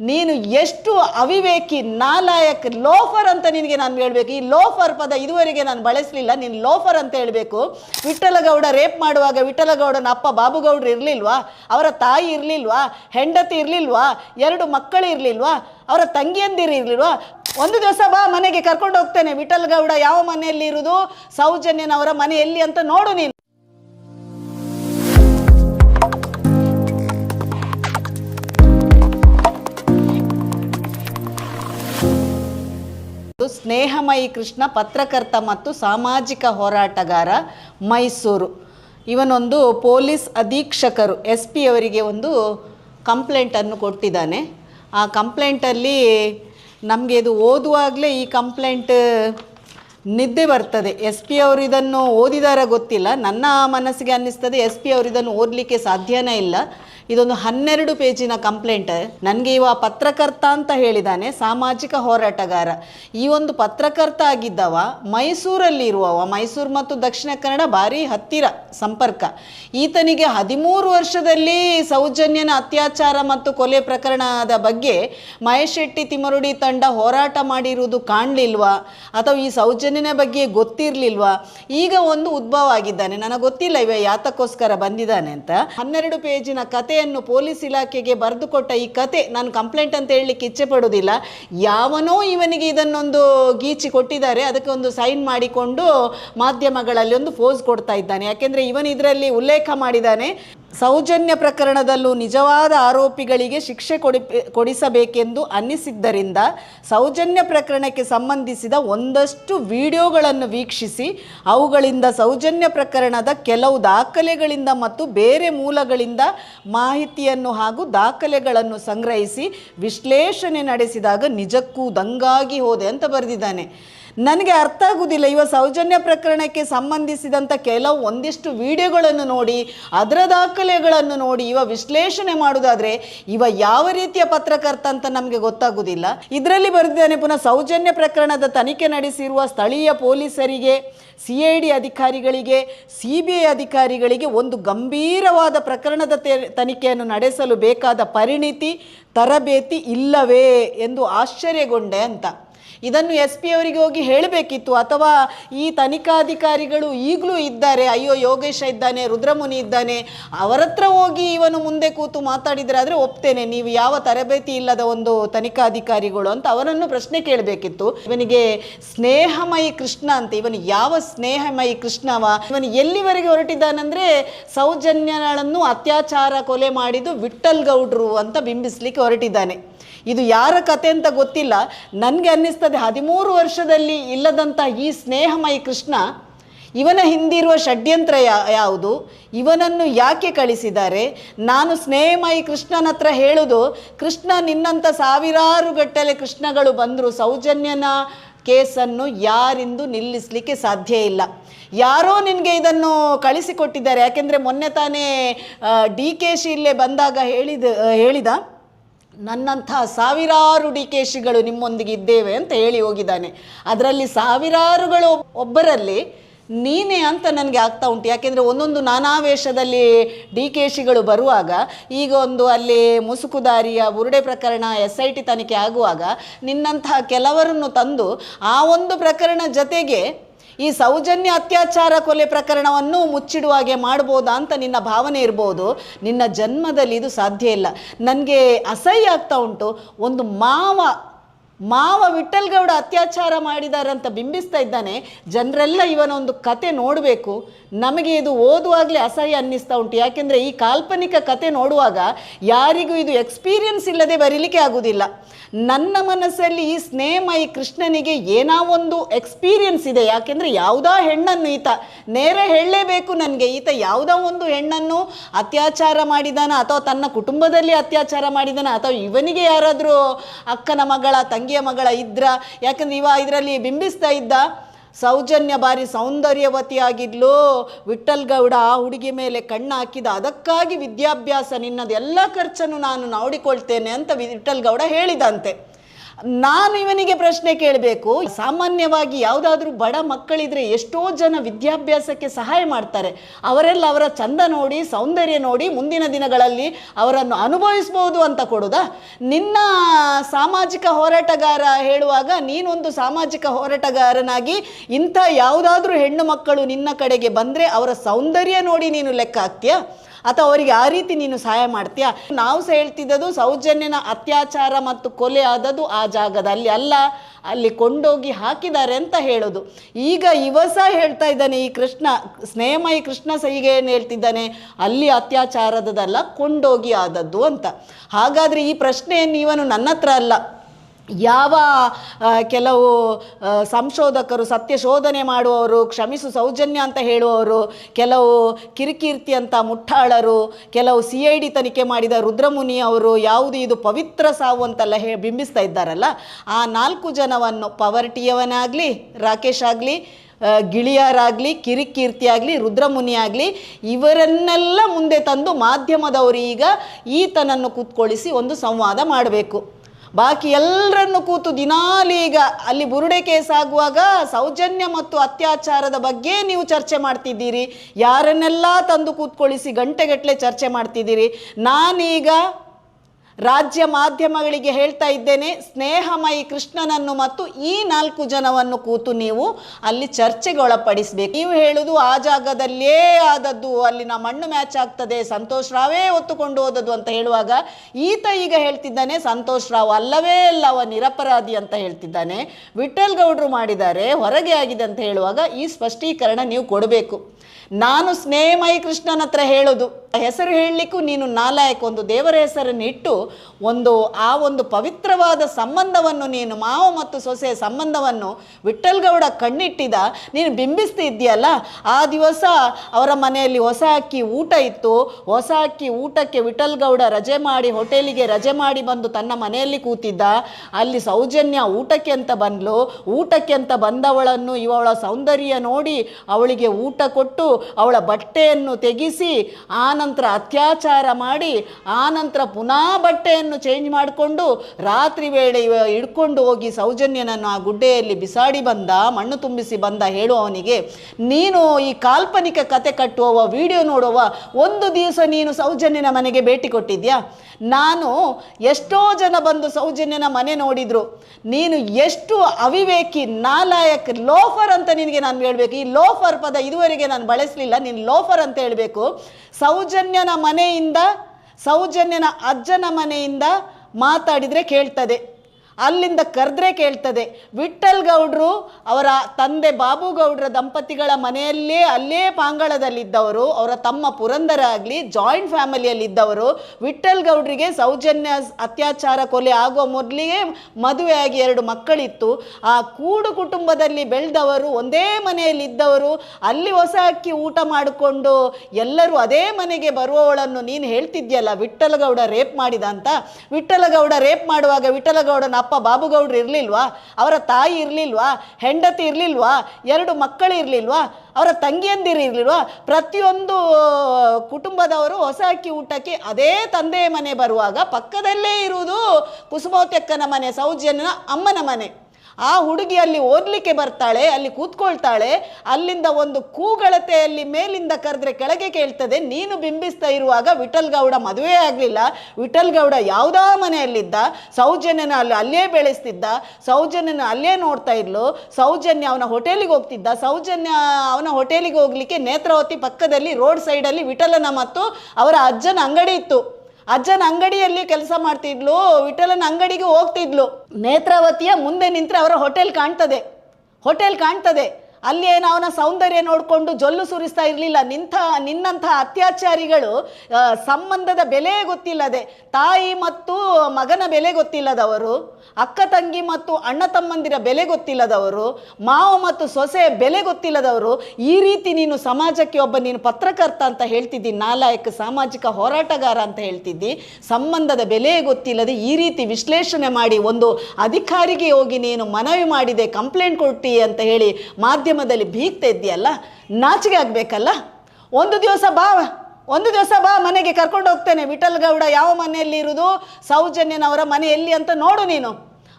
ನೀನು ಎಷ್ಟು ಅವಿವೇಕಿ ನಾಲಾಯಕ್ ಲೋಫರ್ ಅಂತ ನಿನಗೆ ನಾನು ಹೇಳಬೇಕು. ಈ ಲೋಫರ್ ಪದ ಇದುವರೆಗೆ ನಾನು ಬಳಸಲಿಲ್ಲ. ನೀನು ಲೋಫರ್ ಅಂತ ಹೇಳಬೇಕು. ವಿಠಲಗೌಡ ರೇಪ್ ಮಾಡುವಾಗ ವಿಠಲಗೌಡನ ಅಪ್ಪ ಬಾಬುಗೌಡ್ರು ಇರಲಿಲ್ವಾ? ಅವರ ತಾಯಿ ಇರಲಿಲ್ವಾ? ಹೆಂಡತಿ ಇರಲಿಲ್ವಾ? ಎರಡು ಮಕ್ಕಳು ಇರಲಿಲ್ವಾ? ಅವರ ತಂಗಿಯಂದಿರು ಇರಲಿಲ್ವಾ? ಒಂದು ದಿವಸ ಬಾ, ಮನೆಗೆ ಕರ್ಕೊಂಡು ಹೋಗ್ತೇನೆ. ವಿಠಲಗೌಡ ಯಾವ ಮನೆಯಲ್ಲಿ ಇರುವುದು ಸೌಜನ್ಯನವರ ಮನೆಯಲ್ಲಿ ಅಂತ ನೋಡು ನೀನು. ಸ್ನೇಹಮಯಿ ಕೃಷ್ಣ, ಪತ್ರಕರ್ತ ಮತ್ತು ಸಾಮಾಜಿಕ ಹೋರಾಟಗಾರ ಮೈಸೂರು. ಇವನೊಂದು ಪೊಲೀಸ್ ಅಧೀಕ್ಷಕರು ಎಸ್ ಪಿ ಅವರಿಗೆ ಒಂದು ಕಂಪ್ಲೇಂಟನ್ನು ಕೊಟ್ಟಿದ್ದಾನೆ. ಆ ಕಂಪ್ಲೇಂಟಲ್ಲಿ ನಮಗೆ ಇದು ಓದುವಾಗಲೇ ಈ ಕಂಪ್ಲೇಂಟ್ ನಿದ್ದೆ ಬರ್ತದೆ. ಎಸ್ ಪಿ ಅವರು ಇದನ್ನು ಓದಿದಾರ ಗೊತ್ತಿಲ್ಲ. ನನ್ನ ಮನಸ್ಸಿಗೆ ಅನ್ನಿಸ್ತದೆ ಎಸ್ ಪಿ ಅವರು ಇದನ್ನು ಓದಲಿಕ್ಕೆ ಸಾಧ್ಯನೇ ಇಲ್ಲ. ಇದೊಂದು ಹನ್ನೆರಡು ಪೇಜಿನ ಕಂಪ್ಲೇಂಟ್. ನನಗೆ ಇವ ಪತ್ರಕರ್ತ ಅಂತ ಹೇಳಿದಾನೆ, ಸಾಮಾಜಿಕ ಹೋರಾಟಗಾರ. ಈ ಒಂದು ಪತ್ರಕರ್ತ ಆಗಿದ್ದವ ಮೈಸೂರಲ್ಲಿ ಇರುವವ ಮೈಸೂರು ಮತ್ತು ದಕ್ಷಿಣ ಕನ್ನಡ ಭಾರಿ ಹತ್ತಿರ ಸಂಪರ್ಕ. ಈತನಿಗೆ ಹದಿಮೂರು ವರ್ಷದಲ್ಲಿ ಸೌಜನ್ಯನ ಅತ್ಯಾಚಾರ ಮತ್ತು ಕೊಲೆ ಪ್ರಕರಣದ ಬಗ್ಗೆ ಮಹೇಶ್ ಶೆಟ್ಟಿ ತಿಮರುಡಿ ತಂಡ ಹೋರಾಟ ಮಾಡಿರುವುದು ಕಾಣಲಿಲ್ವಾ? ಅಥವಾ ಈ ಸೌಜನ್ಯನ ಬಗ್ಗೆ ಗೊತ್ತಿರಲಿಲ್ವಾ? ಈಗ ಒಂದು ಉದ್ಭವ ಆಗಿದ್ದಾನೆ. ನನಗೆ ಗೊತ್ತಿಲ್ಲ ಇವ ಯಾತಕ್ಕೋಸ್ಕರ ಬಂದಿದ್ದಾನೆ ಅಂತ. ಹನ್ನೆರಡು ಪೇಜಿನ ಕಥೆಯನ್ನು ಪೊಲೀಸ್ ಇಲಾಖೆಗೆ ಬರೆದುಕೊಟ್ಟ ಈ ಕತೆ ನಾನು ಕಂಪ್ಲೇಂಟ್ ಅಂತ ಹೇಳಲಿಕ್ಕೆ ಇಚ್ಛೆ ಪಡೋದಿಲ್ಲ ಯಾವನೋ ಇವನಿಗೆ ಇದನ್ನೊಂದು ಗೀಚಿ ಕೊಟ್ಟಿದ್ದಾರೆ. ಅದಕ್ಕೆ ಒಂದು ಸೈನ್ ಮಾಡಿಕೊಂಡು ಮಾಧ್ಯಮಗಳಲ್ಲಿ ಒಂದು ಫೋಸ್ ಕೊಡ್ತಾ ಇದ್ದಾನೆ. ಯಾಕೆಂದರೆ ಇವನು ಇದರಲ್ಲಿ ಉಲ್ಲೇಖ ಮಾಡಿದ್ದಾನೆ. ಸೌಜನ್ಯ ಪ್ರಕರಣದಲ್ಲೂ ನಿಜವಾದ ಆರೋಪಿಗಳಿಗೆ ಶಿಕ್ಷೆ ಕೊಡಿ, ಕೊಡಿಸಬೇಕೆಂದು ಅನ್ನಿಸಿದ್ದರಿಂದ ಸೌಜನ್ಯ ಪ್ರಕರಣಕ್ಕೆ ಸಂಬಂಧಿಸಿದ ಒಂದಷ್ಟು ವಿಡಿಯೋಗಳನ್ನು ವೀಕ್ಷಿಸಿ, ಅವುಗಳಿಂದ ಸೌಜನ್ಯ ಪ್ರಕರಣದ ಕೆಲವು ದಾಖಲೆಗಳಿಂದ ಮತ್ತು ಬೇರೆ ಮೂಲಗಳಿಂದ ಮಾಹಿತಿಯನ್ನು ಹಾಗೂ ದಾಖಲೆಗಳನ್ನು ಸಂಗ್ರಹಿಸಿ ವಿಶ್ಲೇಷಣೆ ನಡೆಸಿದಾಗ ನಿಜಕ್ಕೂ ದಂಗಾಗಿ ಹೋದೆ ಅಂತ ಬರೆದಿದ್ದಾನೆ. ನನಗೆ ಅರ್ಥ ಆಗುವುದಿಲ್ಲ ಇವ ಸೌಜನ್ಯ ಪ್ರಕರಣಕ್ಕೆ ಸಂಬಂಧಿಸಿದಂಥ ಕೆಲವು ಒಂದಿಷ್ಟು ವಿಡಿಯೋಗಳನ್ನು ನೋಡಿ, ಅದರ ದಾಖಲೆಗಳನ್ನು ನೋಡಿ, ಇವ ವಿಶ್ಲೇಷಣೆ ಮಾಡುವುದಾದರೆ ಇವ ಯಾವ ರೀತಿಯ ಪತ್ರಕರ್ತ ಅಂತ ನಮಗೆ ಗೊತ್ತಾಗುವುದಿಲ್ಲ ಇದರಲ್ಲಿ ಬರೆದಿದ್ದಾನೆ, ಪುನಃ ಸೌಜನ್ಯ ಪ್ರಕರಣದ ತನಿಖೆ ನಡೆಸಿರುವ ಸ್ಥಳೀಯ ಪೊಲೀಸರಿಗೆ ಸಿ ಐ ಡಿ ಅಧಿಕಾರಿಗಳಿಗೆ ಸಿ ಬಿ ಐ ಅಧಿಕಾರಿಗಳಿಗೆ ಒಂದು ಗಂಭೀರವಾದ ಪ್ರಕರಣದ ತನಿಖೆಯನ್ನು ನಡೆಸಲು ಬೇಕಾದ ಪರಿಣಿತಿ, ತರಬೇತಿ ಇಲ್ಲವೇ ಎಂದು ಆಶ್ಚರ್ಯಗೊಂಡೆ ಅಂತ. ಇದನ್ನು ಎಸ್ ಪಿ ಅವರಿಗೆ ಹೋಗಿ ಹೇಳಬೇಕಿತ್ತು. ಅಥವಾ ಈ ತನಿಖಾಧಿಕಾರಿಗಳು ಈಗಲೂ ಇದ್ದಾರೆ. ಅಯ್ಯೋ, ಯೋಗೇಶ ಇದ್ದಾನೆ, ರುದ್ರಮುನಿ ಇದ್ದಾನೆ. ಅವರ ಹತ್ರ ಹೋಗಿ ಇವನು ಮುಂದೆ ಕೂತು ಮಾತಾಡಿದರೆ ಆದರೆ ಒಪ್ತೇನೆ. ನೀವು ಯಾವ ತರಬೇತಿ ಇಲ್ಲದ ಒಂದು ತನಿಖಾಧಿಕಾರಿಗಳು ಅಂತ ಅವರನ್ನು ಪ್ರಶ್ನೆ ಕೇಳಬೇಕಿತ್ತು. ಇವನಿಗೆ ಸ್ನೇಹಮಯಿ ಕೃಷ್ಣ ಅಂತ, ಇವನು ಯಾವ ಸ್ನೇಹಮಯಿ ಕೃಷ್ಣವ? ಇವನು ಎಲ್ಲಿವರೆಗೆ ಹೊರಟಿದ್ದಾನಂದ್ರೆ ಸೌಜನ್ಯಗಳನ್ನು ಅತ್ಯಾಚಾರ ಕೊಲೆ ಮಾಡಿದ್ದು ವಿಠಲ್ ಗೌಡ್ರು ಅಂತ ಬಿಂಬಿಸ್ಲಿಕ್ಕೆ ಹೊರಟಿದ್ದಾನೆ. ಇದು ಯಾರ ಕತೆ ಅಂತ ಗೊತ್ತಿಲ್ಲ. ನನಗೆ ಅನ್ನಿಸ್ತದೆ ಹದಿಮೂರು ವರ್ಷದಲ್ಲಿ ಇಲ್ಲದಂಥ ಈ ಸ್ನೇಹಮಯಿ ಕೃಷ್ಣ, ಇವನ ಹಿಂದಿರುವ ಷಡ್ಯಂತ್ರ ಯಾವುದು? ಇವನನ್ನು ಯಾಕೆ ಕಳಿಸಿದ್ದಾರೆ? ನಾನು ಸ್ನೇಹಮಯಿ ಕೃಷ್ಣನ ಹತ್ರ ಹೇಳೋದು, ಕೃಷ್ಣ ನಿನ್ನಂಥ ಸಾವಿರಾರು ಗಟ್ಟಲೆ ಕೃಷ್ಣಗಳು ಬಂದರು, ಸೌಜನ್ಯನ ಕೇಸನ್ನು ಯಾರಿಂದು ನಿಲ್ಲಿಸಲಿಕ್ಕೆ ಸಾಧ್ಯ ಇಲ್ಲ. ಯಾರೋ ನಿನಗೆ ಇದನ್ನು ಕಳಿಸಿಕೊಟ್ಟಿದ್ದಾರೆ. ಯಾಕೆಂದರೆ ಮೊನ್ನೆ ತಾನೇ ಡಿ ಕೆ ಶಿ ಇಲ್ಲೇ ಬಂದಾಗ ಹೇಳಿದ ಹೇಳಿದ. ನನ್ನಂಥ ಸಾವಿರಾರು ಡಿ ಕೆ ಶಿಗಳು ನಿಮ್ಮೊಂದಿಗೆ ಇದ್ದೇವೆ ಅಂತ ಹೇಳಿ ಹೋಗಿದ್ದಾನೆ. ಅದರಲ್ಲಿ ಸಾವಿರಾರುಗಳು ಒಬ್ಬರಲ್ಲಿ ನೀನೇ ಅಂತ ನನಗೆ ಆಗ್ತಾ ಉಂಟು. ಯಾಕೆಂದರೆ ಒಂದೊಂದು ನಾನಾ ವೇಷದಲ್ಲಿ ಡಿ ಕೆ ಶಿಗಳು ಬರುವಾಗ, ಈಗ ಒಂದು ಅಲ್ಲಿ ಮುಸುಕುದಾರಿಯ ಬುರುಡೆ ಪ್ರಕರಣ, ಎಸ್ ಐ ಟಿ ತನಿಖೆ ಆಗುವಾಗ ನಿನ್ನಂತಹ ಕೆಲವರನ್ನು ತಂದು ಆ ಒಂದು ಪ್ರಕರಣ ಜೊತೆಗೆ ಈ ಸೌಜನ್ಯ ಅತ್ಯಾಚಾರ ಕೊಲೆ ಪ್ರಕರಣವನ್ನು ಮುಚ್ಚಿಡುವ ಹಾಗೆ ಮಾಡ್ಬೋದಾ ಅಂತ ನಿನ್ನ ಭಾವನೆ ಇರ್ಬೋದು. ನಿನ್ನ ಜನ್ಮದಲ್ಲಿ ಇದು ಸಾಧ್ಯ ಇಲ್ಲ. ನನಗೆ ಅಸಹ್ಯ ಆಗ್ತಾ ಉಂಟು. ಒಂದು ಮಾವ ಮಾವ ವಿಠಲ್ಗೌಡ ಅತ್ಯಾಚಾರ ಮಾಡಿದ್ದಾರೆ ಅಂತ ಬಿಂಬಿಸ್ತಾ ಇದ್ದಾನೆ. ಜನರೆಲ್ಲ ಇವನ ಒಂದು ಕತೆ ನೋಡಬೇಕು. ನಮಗೆ ಇದು ಓದುವಾಗಲೇ ಅಸಹ್ಯ ಅನ್ನಿಸ್ತಾ ಉಂಟು. ಯಾಕೆಂದರೆ ಈ ಕಾಲ್ಪನಿಕ ಕತೆ ನೋಡುವಾಗ ಯಾರಿಗೂ ಇದು ಎಕ್ಸ್ಪೀರಿಯನ್ಸ್ ಇಲ್ಲದೆ ಬರೀಲಿಕ್ಕೆ ಆಗುವುದಿಲ್ಲ ನನ್ನ ಮನಸ್ಸಲ್ಲಿ ಈ ಸ್ನೇಹಮಯಿ ಕೃಷ್ಣನಿಗೆ ಏನೋ ಒಂದು ಎಕ್ಸ್ಪೀರಿಯನ್ಸ್ ಇದೆ. ಯಾಕೆಂದರೆ ಯಾವುದೋ ಹೆಣ್ಣನ್ನು ಈತ ನೇರ ಹೇಳಲೇಬೇಕು ನನಗೆ. ಈತ ಯಾವುದೋ ಒಂದು ಹೆಣ್ಣನ್ನು ಅತ್ಯಾಚಾರ ಮಾಡಿದಾನ ಅಥವಾ ತನ್ನ ಕುಟುಂಬದಲ್ಲಿ ಅತ್ಯಾಚಾರ ಮಾಡಿದಾನ ಅಥವಾ ಇವನಿಗೆ ಯಾರಾದರೂ ಅಕ್ಕನ ಮಗಳ ತಂಗಿಯ ಮಗಳ ಇದ್ರ? ಯಾಕಂದ್ರೆ ಇವ ಇದರಲ್ಲಿ ಬಿಂಬಿಸ್ತಾ ಇದ್ದ? ಸೌಜನ್ಯ ಬಾರಿ ಸೌಂದರ್ಯವತಿಯಾಗಿದ್ಲು. ವಿಠಲ್ ಗೌಡ ಆ ಹುಡುಗಿ ಮೇಲೆ ಕಣ್ಣು ಹಾಕಿದ. ಅದಕ್ಕಾಗಿ ವಿದ್ಯಾಭ್ಯಾಸ ನಿನ್ನದು ಎಲ್ಲ ಖರ್ಚನ್ನು ನಾನು ನೋಡಿಕೊಳ್ತೇನೆ ಅಂತ ವಿಠಲ್ ಗೌಡ ಹೇಳಿದಂತೆ. ನಾನು ಇವನಿಗೆ ಪ್ರಶ್ನೆ ಕೇಳಬೇಕು. ಸಾಮಾನ್ಯವಾಗಿ ಯಾವುದಾದ್ರೂ ಬಡ ಮಕ್ಕಳಿದ್ರೆ ಎಷ್ಟೋ ಜನ ವಿದ್ಯಾಭ್ಯಾಸಕ್ಕೆ ಸಹಾಯ ಮಾಡ್ತಾರೆ. ಅವರೆಲ್ಲ ಅವರ ಚಂದ ನೋಡಿ, ಸೌಂದರ್ಯ ನೋಡಿ ಮುಂದಿನ ದಿನಗಳಲ್ಲಿ ಅವರನ್ನು ಅನುಭವಿಸ್ಬೋದು ಅಂತ ಕೊಡುದಾ? ನಿನ್ನ ಸಾಮಾಜಿಕ ಹೋರಾಟಗಾರ ಹೇಳುವಾಗ ನೀನೊಂದು ಸಾಮಾಜಿಕ ಹೋರಾಟಗಾರನಾಗಿ ಇಂಥ ಯಾವುದಾದ್ರೂ ಹೆಣ್ಣು ಮಕ್ಕಳು ನಿನ್ನ ಕಡೆಗೆ ಬಂದರೆ ಅವರ ಸೌಂದರ್ಯ ನೋಡಿ ನೀನು ಲೆಕ್ಕ ಹಾಕ್ತೀಯಾ? ಅಥವಾ ಅವರಿಗೆ ಆ ರೀತಿ ನೀನು ಸಹಾಯ ಮಾಡ್ತೀಯಾ? ನಾವು ಸಹ ಹೇಳ್ತಿದ್ದದು ಸೌಜನ್ಯನ ಅತ್ಯಾಚಾರ ಮತ್ತು ಕೊಲೆ ಆದದ್ದು ಆ ಜಾಗದಲ್ಲಿ ಅಲ್ಲ ಅಲ್ಲಿ ಕೊಂಡೋಗಿ ಹಾಕಿದ್ದಾರೆ ಅಂತ ಹೇಳೋದು. ಈಗ ಇವ ಸಹ ಹೇಳ್ತಾ ಇದ್ದಾನೆ, ಈ ಕೃಷ್ಣ, ಸ್ನೇಹಮಯಿ ಕೃಷ್ಣ ಸಹ ಈಗ ಏನು ಹೇಳ್ತಿದ್ದಾನೆ? ಅಲ್ಲಿ ಅತ್ಯಾಚಾರದಲ್ಲ ಕೊಂಡೋಗಿ ಆದದ್ದು ಅಂತ. ಹಾಗಾದರೆ ಈ ಪ್ರಶ್ನೆಯನ್ನು ಇವನು ನನ್ನ ಹತ್ರ ಅಲ್ಲ. ಯಾವ ಕೆಲವು ಸಂಶೋಧಕರು ಸತ್ಯ ಶೋಧನೆ ಮಾಡುವವರು, ಕ್ಷಮಿಸು ಸೌಜನ್ಯ ಅಂತ ಹೇಳುವವರು, ಕೆಲವು ಕಿರಿಕೀರ್ತಿ ಅಂತ ಮುಟ್ಟಾಳರು, ಕೆಲವು ಸಿ ಐ ಡಿ ತನಿಖೆ ಮಾಡಿದ ರುದ್ರಮುನಿ ಅವರು ಯಾವುದು ಇದು ಪವಿತ್ರ ಸಾವು ಅಂತೆಲ್ಲ ಹೇ, ಬಿಂಬಿಸ್ತಾ ಇದ್ದಾರಲ್ಲ, ಆ ನಾಲ್ಕು ಜನವನ್ನು, ಪವರ್ಟಿಯವನಾಗಲಿ, ರಾಕೇಶ್ ಆಗಲಿ ಗಿಳಿಯಾರಾಗಲಿ, ಕಿರಿಕೀರ್ತಿ ಆಗಲಿ, ರುದ್ರಮುನಿ ಆಗಲಿ, ಇವರನ್ನೆಲ್ಲ ಮುಂದೆ ತಂದು ಮಾಧ್ಯಮದವರು ಈಗ ಈತನನ್ನು ಕೂತ್ಕೊಳ್ಳಿಸಿ ಒಂದು ಸಂವಾದ ಮಾಡಬೇಕು. ಬಾಕಿ ಎಲ್ಲರನ್ನು ಕೂತು ದಿನಾಲೀಗ ಅಲ್ಲಿ ಬುರುಡೆ ಕೇಸ್ ಆಗುವಾಗ ಸೌಜನ್ಯ ಮತ್ತು ಅತ್ಯಾಚಾರದ ಬಗ್ಗೆ ನೀವು ಚರ್ಚೆ ಮಾಡ್ತಿದ್ದೀರಿ. ಯಾರನ್ನೆಲ್ಲ ತಂದು ಕೂತ್ಕೊಳಿಸಿ ಗಂಟೆಗಟ್ಟಲೆ ಚರ್ಚೆ ಮಾಡ್ತಿದ್ದೀರಿ. ನಾನೀಗ ರಾಜ್ಯ ಮಾಧ್ಯಮಗಳಿಗೆ ಹೇಳ್ತಾ ಇದ್ದೇನೆ, ಸ್ನೇಹಮಯಿ ಕೃಷ್ಣನನ್ನು ಮತ್ತು ಈ ನಾಲ್ಕು ಜನವನ್ನು ಕೂತು ನೀವು ಅಲ್ಲಿ ಚರ್ಚೆಗೆ ಒಳಪಡಿಸಬೇಕು ನೀವು ಹೇಳುದು ಆ ಜಾಗದಲ್ಲೇ ಆದದ್ದು, ಅಲ್ಲಿನ ಮಣ್ಣು ಮ್ಯಾಚ್ ಆಗ್ತದೆ, ಸಂತೋಷ್ ರಾವೇ ಒತ್ತುಕೊಂಡು ಹೋದದ್ದು ಅಂತ ಹೇಳುವಾಗ ಈತ ಈಗ ಹೇಳ್ತಿದ್ದಾನೆ, ಸಂತೋಷ್ ರಾವ್ ಅಲ್ಲವೇ ಅಲ್ಲ, ಅವ ನಿರಪರಾಧಿ ಅಂತ ಹೇಳ್ತಿದ್ದಾನೆ. ವಿಠಲ್ ಗೌಡ್ರು ಮಾಡಿದ್ದಾರೆ, ಹೊರಗೆ ಆಗಿದೆ ಅಂತ ಹೇಳುವಾಗ ಈ ಸ್ಪಷ್ಟೀಕರಣ ನೀವು ಕೊಡಬೇಕು. ನಾನು ಸ್ನೇಹಮಯಿ ಕೃಷ್ಣನ ಹತ್ರ ಹೇಳೋದು ಹೆಸರು ಹೇಳಲಿಕ್ಕೂ ನೀನು ನಾಲಾಯಕ ಒಂದು ದೇವರ ಹೆಸರನ್ನು ಇಟ್ಟು ಒಂದು, ಆ ಒಂದು ಪವಿತ್ರವಾದ ಸಂಬಂಧವನ್ನು ನೀನು, ಮಾವ ಮತ್ತು ಸೊಸೆಯ ಸಂಬಂಧವನ್ನು ವಿಠಲ್ಗೌಡ ಕಣ್ಣಿಟ್ಟಿದ, ನೀನು ಬಿಂಬಿಸ್ತಿದ್ದೀಯಲ್ಲ? ಆ ದಿವಸ ಅವರ ಮನೆಯಲ್ಲಿ ಹೊಸ ಅಕ್ಕಿ ಊಟ ಇತ್ತು. ಹೊಸ ಅಕ್ಕಿ ಊಟಕ್ಕೆ ವಿಠಲ್ಗೌಡ ರಜೆ ಮಾಡಿ, ಹೋಟೆಲಿಗೆ ರಜೆ ಮಾಡಿ ಬಂದು ತನ್ನ ಮನೆಯಲ್ಲಿ ಕೂತಿದ್ದ. ಅಲ್ಲಿ ಸೌಜನ್ಯ ಊಟಕ್ಕೆ ಅಂತ ಬಂದ್ಲು. ಊಟಕ್ಕೆ ಅಂತ ಬಂದವಳನ್ನು ಇವಳ ಸೌಂದರ್ಯ ನೋಡಿ ಅವಳಿಗೆ ಊಟ ಕೊಟ್ಟು ಅವಳ ಬಟ್ಟೆಯನ್ನು ತೆಗೆಸಿ ಆನಂತರ ಅತ್ಯಾಚಾರ ಮಾಡಿ ಆನಂತರ ಪುನಃ ಬಟ್ಟೆಯನ್ನು ಚೇಂಜ್ ಮಾಡಿಕೊಂಡು ರಾತ್ರಿ ವೇಳೆ ಹಿಡ್ಕೊಂಡು ಹೋಗಿ ಸೌಜನ್ಯನನ್ನು ಆ ಗುಡ್ಡೆಯಲ್ಲಿ ಬಿಸಾಡಿ ಬಂದ, ಮಣ್ಣು ತುಂಬಿಸಿ ಬಂದ ಹೇಳುವವನಿಗೆ, ನೀನು ಈ ಕಾಲ್ಪನಿಕ ಕತೆ ಕಟ್ಟುವವ, ವಿಡಿಯೋ ನೋಡುವ ಒಂದು ದಿವಸ ನೀನು ಸೌಜನ್ಯನ ಮನೆಗೆ ಭೇಟಿ ಕೊಟ್ಟಿದ್ಯಾ? ನಾನು ಎಷ್ಟೋ ಜನ ಬಂದು ಸೌಜನ್ಯನ ಮನೆ ನೋಡಿದ್ರು. ನೀನು ಎಷ್ಟು ಅವಿವೇಕಿ, ನಾಲಾಯಕ್ ಲೋಫರ್ ಅಂತ ನಿನಗೆ ನಾನು ಹೇಳಬೇಕು. ಈ ಲೋಫರ್ ಪದ ಇದುವರೆಗೆ ನಾನು ಬಳಸಲಿಲ್ಲ. ನೀನು ಲೋಫರ್ ಅಂತ ಹೇಳಬೇಕು. ಸೌಜನ್ಯನ ಮನೆಯಿಂದ ಸೌಜನ್ಯನ ಅಜ್ಜನ ಮನೆಯಿಂದ ಮಾತಾಡಿದರೆ ಕೇಳ್ತದೆ. ಅಲ್ಲಿಂದ ಕರೆದ್ರೆ ಕೇಳ್ತದೆ. ವಿಠಲ್ ಗೌಡ್ರು ಅವರ ತಂದೆ ಬಾಬು ಗೌಡ್ರ ದಂಪತಿಗಳ ಮನೆಯಲ್ಲೇ, ಅಲ್ಲೇ ಪಾಂಗಳದಲ್ಲಿದ್ದವರು, ಅವರ ತಮ್ಮ ಪುರಂದರ ಆಗಲಿ ಜಾಯಿಂಟ್ ಫ್ಯಾಮಿಲಿಯಲ್ಲಿದ್ದವರು ವಿಠಲ್ ಗೌಡ್ರಿಗೆ ಸೌಜನ್ಯ ಅತ್ಯಾಚಾರ ಕೊಲೆ ಆಗುವ ಮೊದಲಿಗೆ ಮದುವೆಯಾಗಿ ಎರಡು ಮಕ್ಕಳಿತ್ತು. ಆ ಕೂಡು ಕುಟುಂಬದಲ್ಲಿ ಬೆಳೆದವರು, ಒಂದೇ ಮನೆಯಲ್ಲಿದ್ದವರು, ಅಲ್ಲಿ ಹೊಸ ಅಕ್ಕಿ ಊಟ ಮಾಡಿಕೊಂಡು ಎಲ್ಲರೂ ಅದೇ ಮನೆಗೆ ಬರುವವಳನ್ನು ನೀನು ಹೇಳ್ತಿದ್ಯಲ್ಲ ವಿಠಲಗೌಡ ರೇಪ್ ಮಾಡಿದ ಅಂತ? ವಿಠಲಗೌಡ ರೇಪ್ ಮಾಡುವಾಗ ವಿಠಲಗೌಡನ ಅಪ್ಪ ಬಾಬುಗೌಡ್ರು ಇರಲಿಲ್ವಾ? ಅವರ ತಾಯಿ ಇರಲಿಲ್ವಾ? ಹೆಂಡತಿ ಇರಲಿಲ್ವಾ? ಎರಡು ಮಕ್ಕಳು ಇರಲಿಲ್ವಾ? ಅವರ ತಂಗಿಯಂದಿರು ಇರಲಿಲ್ವಾ? ಪ್ರತಿಯೊಂದು ಕುಟುಂಬದವರು ಹೊಸ ಅಕ್ಕಿ ಊಟಕ್ಕೆ ಅದೇ ತಂದೆಯ ಮನೆ ಬರುವಾಗ ಪಕ್ಕದಲ್ಲೇ ಇರುವುದು ಕುಸುಮೋತ್ಯಕ್ಕನ ಮನೆ, ಸೌಜನ್ಯನ ಅಮ್ಮನ ಮನೆ. ಆ ಹುಡುಗಿ ಅಲ್ಲಿ ಓದಲಿಕ್ಕೆ ಬರ್ತಾಳೆ, ಅಲ್ಲಿ ಕೂತ್ಕೊಳ್ತಾಳೆ, ಅಲ್ಲಿಂದ ಒಂದು ಕೂಗಳತೆಯಲ್ಲಿ ಮೇಲಿಂದ ಕರೆದ್ರೆ ಕೆಳಗೆ ಕೇಳ್ತದೆ. ನೀನು ಬಿಂಬಿಸ್ತಾ ಇರುವಾಗ ವಿಠಲ್ ಗೌಡ ಮದುವೆ ಆಗಲಿಲ್ಲ. ವಿಠಲ್ ಗೌಡ ಯಾವುದೋ ಮನೆಯಲ್ಲಿದ್ದ. ಸೌಜನ್ಯನ ಅಲ್ಲಿ ಅಲ್ಲೇ ಬೆಳೆಸ್ತಿದ್ದ. ಸೌಜನ್ಯನ ಅಲ್ಲೇ ನೋಡ್ತಾ ಇದ್ಲು. ಸೌಜನ್ಯ ಅವನ ಹೋಟೆಲಿಗೆ ಹೋಗ್ತಿದ್ದ. ಸೌಜನ್ಯ ಅವನ ಹೋಟೆಲಿಗೆ ಹೋಗ್ಲಿಕ್ಕೆ ನೇತ್ರಾವತಿ ಪಕ್ಕದಲ್ಲಿ ರೋಡ್ ಸೈಡಲ್ಲಿ ವಿಠಲನ ಮತ್ತು ಅವರ ಅಜ್ಜನ ಅಂಗಡಿ ಇತ್ತು. ಅಜ್ಜನ ಅಂಗಡಿಯಲ್ಲಿ ಕೆಲಸ ಮಾಡ್ತಿದ್ಲು, ವಿಠಲನ ಅಂಗಡಿಗೆ ಹೋಗ್ತಿದ್ಲು. ನೇತ್ರಾವತಿಯ ಮುಂದೆ ನಿಂತರೆ ಅವರ ಹೋಟೆಲ್ ಕಾಣ್ತದೆ. ಹೋಟೆಲ್ ಕಾಣ್ತದೆ. ಅಲ್ಲಿ ಏನು ಅವನ ಸೌಂದರ್ಯ ನೋಡಿಕೊಂಡು ಜೊಲ್ಲು ಸುರಿಸ್ತಾ ಇರಲಿಲ್ಲ. ನಿಂತ ನಿನ್ನಂಥ ಅತ್ಯಾಚಾರಿಗಳು ಸಂಬಂಧದ ಬೆಲೆ ಗೊತ್ತಿಲ್ಲದೆ, ತಾಯಿ ಮತ್ತು ಮಗನ ಬೆಲೆ ಗೊತ್ತಿಲ್ಲದವರು, ಅಕ್ಕ ತಂಗಿ ಮತ್ತು ಅಣ್ಣ ತಮ್ಮಂದಿರ ಬೆಲೆ ಗೊತ್ತಿಲ್ಲದವರು, ಮಾವ ಮತ್ತು ಸೊಸೆ ಬೆಲೆ ಗೊತ್ತಿಲ್ಲದವರು, ಈ ರೀತಿ ನೀನು ಸಮಾಜಕ್ಕೆ ಒಬ್ಬ ನೀನು ಪತ್ರಕರ್ತ ಅಂತ ಹೇಳ್ತಿದ್ದಿ, ನಾಲಾಯಕ ಸಾಮಾಜಿಕ ಹೋರಾಟಗಾರ ಅಂತ ಹೇಳ್ತಿದ್ದಿ, ಸಂಬಂಧದ ಬೆಲೆ ಗೊತ್ತಿಲ್ಲದೆ ಈ ರೀತಿ ವಿಶ್ಲೇಷಣೆ ಮಾಡಿ ಒಂದು ಅಧಿಕಾರಿಗೆ ಹೋಗಿ ನೀನು ಮನವಿ ಮಾಡಿದೆ, ಕಂಪ್ಲೇಂಟ್ ಕೊಟ್ಟಿ ಅಂತ ಹೇಳಿ ಮಾಧ್ಯಮದಲ್ಲಿ ಬೀಗ್ತಾ ಇದೆಯಲ್ಲ ನಾಚಿಕೆ ಆಗಬೇಕಲ್ಲ? ಒಂದು ದಿವಸ ಬಾ, ಒಂದು ದಿವಸ ಬಾ, ಮನೆಗೆ ಕರ್ಕೊಂಡು ಹೋಗ್ತೇನೆ. ವಿಠಲ್ ಗೌಡ ಯಾವ ಮನೆಯಲ್ಲಿ ಇರುವುದು ಸೌಜನ್ಯನವರ ಮನೆ ಎಲ್ಲಿ ಅಂತ ನೋಡು ನೀನು.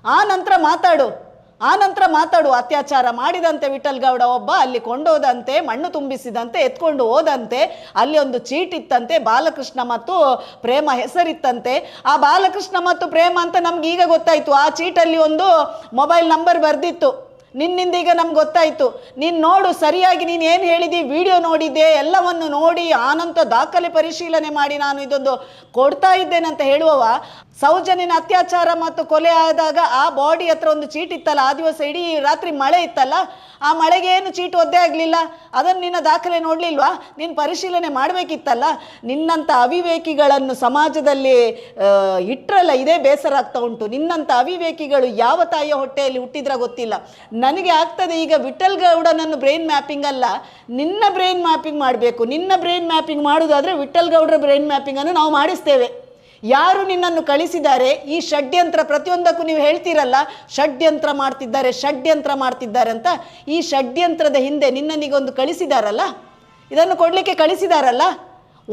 ಆ ನಂತರ ಮಾತಾಡು. ಆ ನಂತರ ಮಾತಾಡು. ಅತ್ಯಾಚಾರ ಮಾಡಿದಂತೆ ವಿಠಲ್ ಗೌಡ ಒಬ್ಬ, ಅಲ್ಲಿ ಕೊಂಡೋದಂತೆ, ಮಣ್ಣು ತುಂಬಿಸಿದಂತೆ, ಎತ್ಕೊಂಡು ಹೋದಂತೆ, ಅಲ್ಲಿ ಒಂದು ಚೀಟಿತ್ತಂತೆ, ಬಾಲಕೃಷ್ಣ ಮತ್ತು ಪ್ರೇಮ ಹೆಸರಿತ್ತಂತೆ. ಆ ಬಾಲಕೃಷ್ಣ ಮತ್ತು ಪ್ರೇಮ ಅಂತ ನಮ್ಗೆ ಈಗ ಗೊತ್ತಾಯಿತು. ಆ ಚೀಟಲ್ಲಿ ಒಂದು ಮೊಬೈಲ್ ನಂಬರ್ ಬರೆದಿತ್ತು. ನಿನ್ನಿಂದ ಈಗ ನಮ್ಗೆ ಗೊತ್ತಾಯಿತು. ನೀನು ನೋಡು, ಸರಿಯಾಗಿ ನೀನು ಏನು ಹೇಳಿದಿ, ವಿಡಿಯೋ ನೋಡಿದ್ದೆ, ಎಲ್ಲವನ್ನು ನೋಡಿ ಆನಂತ ದಾಖಲೆ ಪರಿಶೀಲನೆ ಮಾಡಿ ನಾನು ಇದೊಂದು ಕೊಡ್ತಾ ಇದ್ದೇನೆ ಅಂತ ಹೇಳುವವ. ಸೌಜನ್ಯನ ಅತ್ಯಾಚಾರ ಮತ್ತು ಕೊಲೆ ಆದಾಗ ಆ ಬಾಡಿ ಹತ್ರ ಒಂದು ಚೀಟ್ ಇತ್ತಲ್ಲ ಆ ದಿವಸ ಇಡೀ ರಾತ್ರಿ ಮಳೆ ಇತ್ತಲ್ಲ ಆ ಮಳೆಗೆ ಏನು ಚೀಟು ಒದ್ದೆ ಆಗಲಿಲ್ಲ? ಅದನ್ನು ನಿನ್ನ ದಾಖಲೆ ನೋಡಲಿಲ್ವಾ? ನೀನು ಪರಿಶೀಲನೆ ಮಾಡಬೇಕಿತ್ತಲ್ಲ? ನಿನ್ನಂಥ ಅವಿವೇಕಿಗಳನ್ನು ಸಮಾಜದಲ್ಲಿ ಇಟ್ಟರಲ್ಲ ಇದೇ ಬೇಸರ ಆಗ್ತಾ ಉಂಟು. ನಿನ್ನಂಥ ಅವಿವೇಕಿಗಳು ಯಾವ ತಾಯಿಯ ಹೊಟ್ಟೆಯಲ್ಲಿ ಹುಟ್ಟಿದ್ರ ಗೊತ್ತಿಲ್ಲ. ನನಗೆ ಆಗ್ತದೆ ಈಗ ವಿಠಲ್ ಗೌಡನನ್ನು ಬ್ರೈನ್ ಮ್ಯಾಪಿಂಗ್ ಅಲ್ಲ. ನಿನ್ನ ಬ್ರೈನ್ ಮ್ಯಾಪಿಂಗ್ ಮಾಡಬೇಕು. ನಿನ್ನ ಬ್ರೈನ್ ಮ್ಯಾಪಿಂಗ್ ಮಾಡೋದಾದರೆ ವಿಠಲ್ ಗೌಡ್ರ ಬ್ರೈನ್ ಮ್ಯಾಪಿಂಗನ್ನು ನಾವು ಮಾಡಿಸ್ತೇವೆ. ಯಾರು ನಿನ್ನನ್ನು ಕಳಿಸಿದ್ದಾರೆ, ಈ ಷಡ್ಯಂತ್ರ ಪ್ರತಿಯೊಂದಕ್ಕೂ ನೀವು ಹೇಳ್ತೀರಲ್ಲ, ಷಡ್ಯಂತ್ರ ಮಾಡ್ತಿದ್ದಾರೆ ಷಡ್ಯಂತ್ರ ಮಾಡ್ತಿದ್ದಾರೆ ಅಂತ, ಈ ಷಡ್ಯಂತ್ರದ ಹಿಂದೆ ನಿನ್ನನಿಗೊಂದು ಕಳಿಸಿದಾರಲ್ಲ, ಇದನ್ನು ಕೊಡಲಿಕ್ಕೆ ಕಳಿಸಿದಾರಲ್ಲ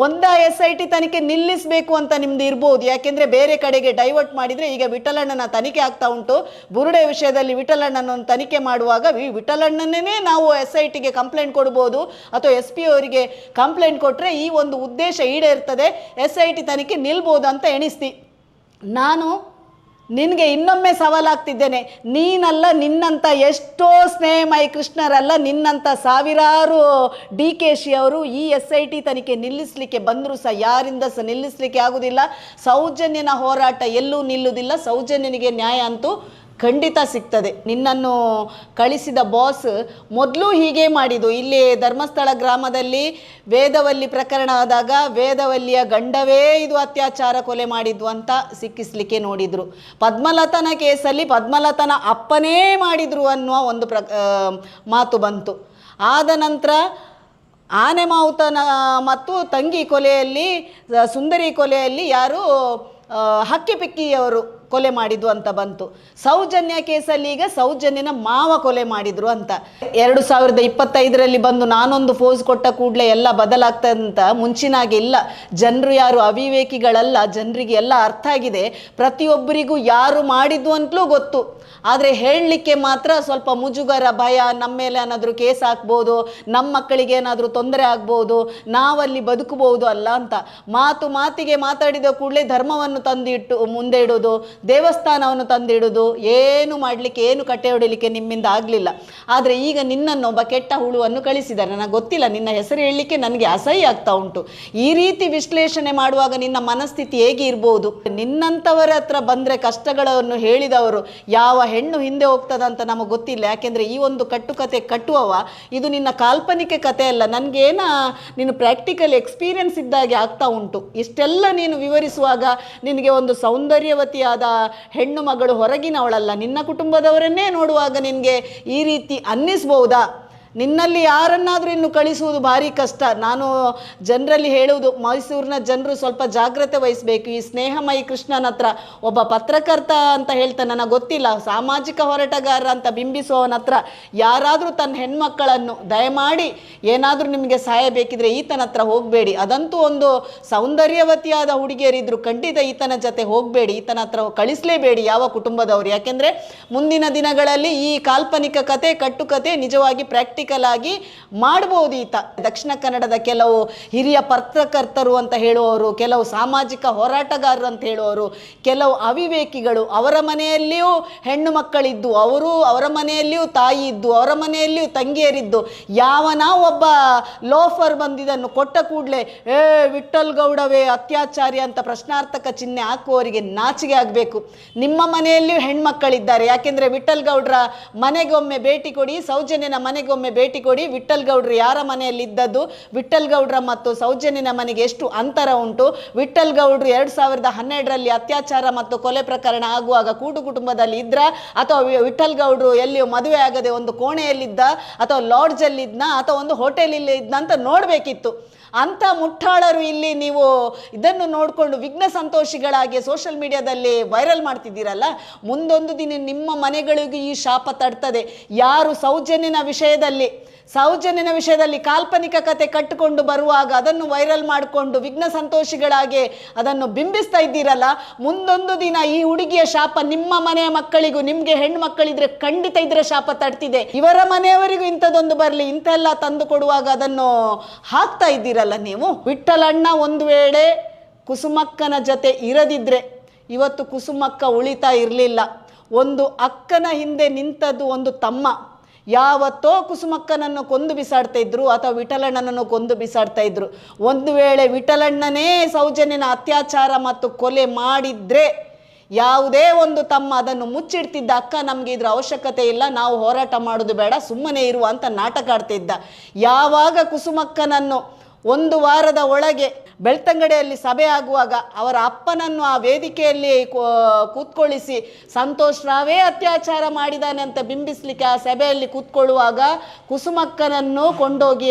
ಒಂದ ಎಸ್ ಐ ಟಿ ತನಿಖೆ ನಿಲ್ಲಿಸಬೇಕು ಅಂತ ನಿಮ್ದು ಇರ್ಬೋದು. ಯಾಕೆಂದ್ರೆ ಬೇರೆ ಕಡೆಗೆ ಡೈವರ್ಟ್ ಮಾಡಿದ್ರೆ ಈಗ ವಿಠಲಣ್ಣನ ತನಿಖೆ ಆಗ್ತಾ ಉಂಟು. ಬುರುಡೆ ವಿಷಯದಲ್ಲಿ ವಿಠಲಣ್ಣನನ್ನು ತನಿಖೆ ಮಾಡುವಾಗ ವಿಠಲಣ್ಣನೇ ನಾವು ಎಸ್ ಐ ಟಿಗೆ ಕಂಪ್ಲೇಂಟ್ ಕೊಡ್ಬೋದು. ಅಥವಾ ಎಸ್ ಪಿ ಅವರಿಗೆ ಕಂಪ್ಲೇಂಟ್ ಕೊಟ್ಟರೆ ಈ ಒಂದು ಉದ್ದೇಶ ಈಡೇರ್ತದೆ. ಎಸ್ ಐ ಟಿ ತನಿಖೆ ನಿಲ್ಬೋದು ಅಂತ ಎಣಿಸ್ತಿ. ನಾನು ನಿನಗೆ ಇನ್ನೊಮ್ಮೆ ಸವಾಲಾಗ್ತಿದ್ದೇನೆ. ನೀನಲ್ಲ ನಿನ್ನಂಥ ಎಷ್ಟೋ ಸ್ನೇಹಮಯಿ ಕೃಷ್ಣರಲ್ಲ ನಿನ್ನಂಥ ಸಾವಿರಾರು ಡಿ ಕೆ ಶಿ ಅವರು ಈ ಎಸ್ ಐ ಟಿ ತನಿಖೆ ನಿಲ್ಲಿಸಲಿಕ್ಕೆ ಬಂದರೂ ಸಹ ಯಾರಿಂದ ಸಹ ನಿಲ್ಲಿಸಲಿಕ್ಕೆ ಆಗುವುದಿಲ್ಲ ಸೌಜನ್ಯನ ಹೋರಾಟ ಎಲ್ಲೂ ನಿಲ್ಲುವುದಿಲ್ಲ ಸೌಜನ್ಯನಿಗೆ ನ್ಯಾಯ ಅಂತೂ ಖಂಡಿತ ಸಿಗ್ತದೆ. ನಿನ್ನನ್ನು ಕಳಿಸಿದ ಬಾಸ್ ಮೊದಲು ಹೀಗೆ ಮಾಡಿದ್ದು. ಇಲ್ಲಿ ಧರ್ಮಸ್ಥಳ ಗ್ರಾಮದಲ್ಲಿ ವೇದವಲ್ಲಿ ಪ್ರಕರಣ ಆದಾಗ ವೇದವಲ್ಲಿಯ ಗಂಡವೇ ಇದು ಅತ್ಯಾಚಾರ ಕೊಲೆ ಮಾಡಿದ್ದು ಅಂತ ಸಿಕ್ಕಿಸ್ಲಿಕ್ಕೆ ನೋಡಿದ್ರು. ಪದ್ಮಲತನ ಕೇಸಲ್ಲಿ ಪದ್ಮಲತನ ಅಪ್ಪನೇ ಮಾಡಿದ್ರು ಅನ್ನುವ ಒಂದು ಪ್ರ ಮಾತು ಬಂತು. ಆದ ನಂತರ ಆನೆ ಮಾವುತನ ಮತ್ತು ತಂಗಿ ಕೊಲೆಯಲ್ಲಿ, ಸುಂದರಿ ಕೊಲೆಯಲ್ಲಿ ಯಾರು ಹಕ್ಕಿಪಿಕ್ಕಿಯವರು ಹಕ್ಕಿ ಪಿಕ್ಕಿಯವರು ಕೊಲೆ ಮಾಡಿದ್ದು ಅಂತ ಬಂತು. ಸೌಜನ್ಯ ಕೇಸಲ್ಲಿ ಈಗ ಸೌಜನ್ಯನ ಮಾವ ಕೊಲೆ ಮಾಡಿದ್ರು ಅಂತ. ಎರಡು ಸಾವಿರದ ಇಪ್ಪತ್ತೈದರಲ್ಲಿ ಬಂದು ನಾನೊಂದು ಫೋಸ್ ಕೊಟ್ಟ ಕೂಡಲೇ ಎಲ್ಲ ಬದಲಾಗ್ತದಂತ ಮುಂಚಿನಾಗೆ ಇಲ್ಲ. ಜನರು ಯಾರು ಅವಿವೇಕಿಗಳಲ್ಲ, ಜನರಿಗೆ ಎಲ್ಲ ಅರ್ಥ ಆಗಿದೆ. ಪ್ರತಿಯೊಬ್ಬರಿಗೂ ಯಾರು ಮಾಡಿದ್ದು ಅಂತಲೂ ಗೊತ್ತು. ಆದರೆ ಹೇಳಲಿಕ್ಕೆ ಮಾತ್ರ ಸ್ವಲ್ಪ ಮುಜುಗರ, ಭಯ, ನಮ್ಮ ಮೇಲೆ ಏನಾದರೂ ಕೇಸ್ ಹಾಕ್ಬೋದು, ನಮ್ಮ ಮಕ್ಕಳಿಗೆ ಏನಾದರೂ ತೊಂದರೆ ಆಗ್ಬೋದು, ನಾವಲ್ಲಿ ಬದುಕಬಹುದು ಅಲ್ಲ ಅಂತ. ಮಾತು ಮಾತಿಗೆ ಮಾತಾಡಿದ ಕೂಡಲೇ ಧರ್ಮವನ್ನು ತಂದಿಟ್ಟು ಮುಂದೆ ಇಡೋದು ದೇವಸ್ಥಾನವನ್ನು ತಂದಿಡೋದು, ಏನು ಮಾಡಲಿಕ್ಕೆ, ಏನು ಕಟ್ಟೆ ಹೊಡಿಲಿಕ್ಕೆ ನಿಮ್ಮಿಂದ ಆಗಲಿಲ್ಲ. ಆದರೆ ಈಗ ನಿನ್ನನ್ನು ಒಬ್ಬ ಕೆಟ್ಟ ಹುಳುವನ್ನು ಕಳಿಸಿದ್ದಾರೆ ನನಗೆ ಗೊತ್ತಿಲ್ಲ, ನಿನ್ನ ಹೆಸರು ಹೇಳಲಿಕ್ಕೆ ನನಗೆ ಅಸಹ್ಯ ಆಗ್ತಾ ಉಂಟು. ಈ ರೀತಿ ವಿಶ್ಲೇಷಣೆ ಮಾಡುವಾಗ ನಿನ್ನ ಮನಸ್ಥಿತಿ ಹೇಗೆ ಇರ್ಬೋದು? ನಿನ್ನಂಥವರ ಹತ್ರ ಬಂದರೆ ಕಷ್ಟಗಳನ್ನು ಹೇಳಿದವರು ಯಾವ ಹೆಣ್ಣು ಹಿಂದೆ ಹೋಗ್ತದಂತ ನಮಗೆ ಗೊತ್ತಿಲ್ಲ. ಯಾಕೆಂದರೆ ಈ ಒಂದು ಕಟ್ಟುಕತೆ ಕಟ್ಟುವವ, ಇದು ನಿನ್ನ ಕಾಲ್ಪನಿಕ ಕತೆ ಅಲ್ಲ. ನನಗೇನ ನೀನು ಪ್ರಾಕ್ಟಿಕಲ್ ಎಕ್ಸ್ಪೀರಿಯನ್ಸ್ ಇದ್ದಾಗೆ ಆಗ್ತಾ ಉಂಟು. ಇಷ್ಟೆಲ್ಲ ನೀನು ವಿವರಿಸುವಾಗ ನಿನಗೆ ಒಂದು ಸೌಂದರ್ಯವತಿಯಾದ ಹೆಣ್ಣು ಮಗಳು ಹೊರಗಿನವಳಲ್ಲ ನಿನ್ನ ಕುಟುಂಬದವರನ್ನೇ ನೋಡುವಾಗ ನಿನಗೆ ಈ ರೀತಿ ಅನ್ನಿಸ್ಬೋದಾ? ನಿನ್ನಲ್ಲಿ ಯಾರನ್ನಾದರೂ ಇನ್ನು ಕಳಿಸುವುದು ಭಾರಿ ಕಷ್ಟ. ನಾನು ಜನರಲ್ಲಿ ಹೇಳುವುದು, ಮೈಸೂರಿನ ಜನರು ಸ್ವಲ್ಪ ಜಾಗ್ರತೆ ವಹಿಸಬೇಕು. ಈ ಸ್ನೇಹಮಯಿ ಕೃಷ್ಣನ ಹತ್ರ ಒಬ್ಬ ಪತ್ರಕರ್ತ ಅಂತ ಹೇಳ್ತಾನೆ ನನಗೆ ಗೊತ್ತಿಲ್ಲ. ಸಾಮಾಜಿಕ ಹೋರಾಟಗಾರ ಅಂತ ಬಿಂಬಿಸುವವನ ಯಾರಾದರೂ ತನ್ನ ಹೆಣ್ಮಕ್ಕಳನ್ನು ದಯಮಾಡಿ ಏನಾದರೂ ನಿಮಗೆ ಸಹಾಯ ಬೇಕಿದ್ರೆ ಈತನ ಹತ್ರ ಹೋಗಬೇಡಿ. ಅದಂತೂ ಒಂದು ಸೌಂದರ್ಯವತಿಯಾದ ಹುಡುಗಿಯರಿದ್ದರು ಖಂಡಿತ ಈತನ ಜೊತೆ ಹೋಗಬೇಡಿ. ಈತನ ಹತ್ರ ಕಳಿಸಲೇಬೇಡಿ ಯಾವ ಕುಟುಂಬದವರು. ಯಾಕೆಂದರೆ ಮುಂದಿನ ದಿನಗಳಲ್ಲಿ ಈ ಕಾಲ್ಪನಿಕ ಕತೆ, ಕಟ್ಟುಕತೆ ನಿಜವಾಗಿ ಪ್ರಾಕ್ಟಿಕಲ್ ಆಗಿ ಮಾಡ್ಬೋದು ಈತ. ದಕ್ಷಿಣ ಕನ್ನಡದ ಕೆಲವು ಹಿರಿಯ ಪತ್ರಕರ್ತರು ಅಂತ ಹೇಳುವವರು, ಕೆಲವು ಸಾಮಾಜಿಕ ಹೋರಾಟಗಾರರು ಅಂತ ಹೇಳುವವರು, ಕೆಲವು ಅವಿವೇಕಿಗಳು ಅವರ ಮನೆಯಲ್ಲಿಯೂ ಹೆಣ್ಣು ಮಕ್ಕಳಿದ್ದು, ಅವರು ಅವರ ಮನೆಯಲ್ಲಿಯೂ ತಾಯಿ ಇದ್ದು, ಅವರ ಮನೆಯಲ್ಲಿಯೂ ತಂಗಿಯರಿದ್ದು ಯಾವನ ಒಬ್ಬ ಲೋಫರ್ ಬಂದಿದ್ದನ್ನು ಕೊಟ್ಟ ಕೂಡಲೇ, ಏ ವಿಠಲ್ ಗೌಡವೇ, ಅತ್ಯಾಚಾರಿ ಅಂತ ಪ್ರಶ್ನಾರ್ಥಕ ಚಿಹ್ನೆ ಹಾಕುವವರಿಗೆ ನಾಚಿಗೆ ಆಗಬೇಕು. ನಿಮ್ಮ ಮನೆಯಲ್ಲಿಯೂ ಹೆಣ್ಮಕ್ಕಳಿದ್ದಾರೆ. ಯಾಕೆಂದರೆ ವಿಠಲ್ ಗೌಡ್ರ ಮನೆಗೊಮ್ಮೆ ಭೇಟಿ ಕೊಡಿ, ಸೌಜನ್ಯನ ಮನೆಗೊಮ್ಮೆ ಭೇಟಿ ಕೊಡಿ. ವಿಠಲ್ ಗೌಡ್ರು ಯಾರ ಮನೆಯಲ್ಲಿ ಇದ್ದದ್ದು ವಿಠಲ್ ಗೌಡ್ರ ಮತ್ತು ಸೌಜನ್ಯನ ಮನೆಗೆ ಎಷ್ಟು ಅಂತರ ಉಂಟು? ವಿಠಲ್ ಗೌಡ್ರು ಎರಡು ಸಾವಿರದ ಹನ್ನೆರಡರಲ್ಲಿ ಅತ್ಯಾಚಾರ ಮತ್ತು ಕೊಲೆ ಪ್ರಕರಣ ಆಗುವಾಗ ಕೂಡು ಕುಟುಂಬದಲ್ಲಿ ಇದ್ರ? ಅಥವಾ ವಿಠಲ್ ಗೌಡ್ರು ಎಲ್ಲಿಯೂ ಮದುವೆ ಆಗದೆ ಒಂದು ಕೋಣೆಯಲ್ಲಿದ್ದ? ಅಥವಾ ಲಾಡ್ಜಲ್ಲಿದ್ನ? ಅಥವಾ ಒಂದು ಹೋಟೆಲಲ್ಲಿ ಇದ್ನ ಅಂತ ನೋಡಬೇಕಿತ್ತು. ಅಂಥ ಮುಟ್ಟಾಳರು ಇಲ್ಲಿ ನೀವು ಇದನ್ನು ನೋಡಿಕೊಂಡು ವಿಘ್ನ ಸಂತೋಷಿಗಳಾಗಿ ಸೋಷಿಯಲ್ ಮೀಡಿಯಾದಲ್ಲಿ ವೈರಲ್ ಮಾಡ್ತಿದ್ದೀರಲ್ಲ? ಮುಂದೊಂದು ದಿನ ನಿಮ್ಮ ಮನೆಗಳಿಗೂ ಈ ಶಾಪ ತಡ್ತದೆ. ಯಾರು ಸೌಜನ್ಯನ ವಿಷಯದಲ್ಲಿ ಸೌಜನ್ಯನ ವಿಷಯದಲ್ಲಿ ಕಾಲ್ಪನಿಕ ಕತೆ ಕಟ್ಟಿಕೊಂಡು ಬರುವಾಗ ಅದನ್ನು ವೈರಲ್ ಮಾಡಿಕೊಂಡು ವಿಘ್ನ ಸಂತೋಷಿಗಳಾಗೆ ಅದನ್ನು ಬಿಂಬಿಸ್ತಾ ಇದ್ದೀರಲ್ಲ, ಮುಂದೊಂದು ದಿನ ಈ ಹುಡುಗಿಯ ಶಾಪ ನಿಮ್ಮ ಮನೆಯ ಮಕ್ಕಳಿಗೂ, ನಿಮಗೆ ಹೆಣ್ಣು ಮಕ್ಕಳಿದ್ರೆ ಖಂಡಿತ ಇದರ ಶಾಪ ತಡ್ತಿದೆ ಇವರ ಮನೆಯವರಿಗೂ ಇಂಥದ್ದೊಂದು ಬರಲಿ, ಇಂಥೆಲ್ಲ ತಂದು ಕೊಡುವಾಗ ಅದನ್ನು ಹಾಕ್ತಾ ಇದ್ದೀರಲ್ಲ ನೀವು? ವಿಠಲಣ್ಣ ಒಂದು ವೇಳೆ ಕುಸುಮಕ್ಕನ ಜೊತೆ ಇರದಿದ್ರೆ ಇವತ್ತು ಕುಸುಮಕ್ಕ ಉಳಿತಾ ಇರಲಿಲ್ಲ. ಒಂದು ಅಕ್ಕನ ಹಿಂದೆ ನಿಂತದ್ದು ಒಂದು ತಮ್ಮ. ಯಾವತ್ತೋ ಕುಸುಮಕ್ಕನನ್ನು ಕೊಂದು ಬಿಸಾಡ್ತಾ ಇದ್ರು ಅಥವಾ ವಿಠಲಣ್ಣನನ್ನು ಕೊಂದು ಬಿಸಾಡ್ತಾ ಇದ್ರು? ಒಂದು ವೇಳೆ ವಿಠಲಣ್ಣನೇ ಸೌಜನ್ಯನ ಅತ್ಯಾಚಾರ ಮತ್ತು ಕೊಲೆ ಮಾಡಿದ್ರೆ ಯಾವುದೇ ಒಂದು ತಮ್ಮ ಅದನ್ನು ಮುಚ್ಚಿಡ್ತಿದ್ದ ಅಕ್ಕ ನಮಗೆ ಇದ್ರ ಅವಶ್ಯಕತೆ ಇಲ್ಲ, ನಾವು ಹೋರಾಟ ಮಾಡೋದು ಬೇಡ, ಸುಮ್ಮನೆ ಇರುವ ಅಂತ ನಾಟಕ ಆಡ್ತಿದ್ದ ಯಾವಾಗ ಕುಸುಮಕ್ಕನನ್ನು ಒಂದು ವಾರದ ಒಳಗೆ ಬೆಳ್ತಂಗಡಿಯಲ್ಲಿ ಸಭೆ ಆಗುವಾಗ ಅವರ ಅಪ್ಪನನ್ನು ಆ ವೇದಿಕೆಯಲ್ಲಿ ಕೂತ್ಕೊಳ್ಳಿಸಿ ಸಂತೋಷ್ ರಾವೇ ಅತ್ಯಾಚಾರ ಮಾಡಿದಾನೆ ಅಂತ ಬಿಂಬಿಸ್ಲಿಕ್ಕೆ ಆ ಸಭೆಯಲ್ಲಿ ಕೂತ್ಕೊಳ್ಳುವಾಗ ಕುಸುಮಕ್ಕನನ್ನು ಕೊಂಡೋಗಿ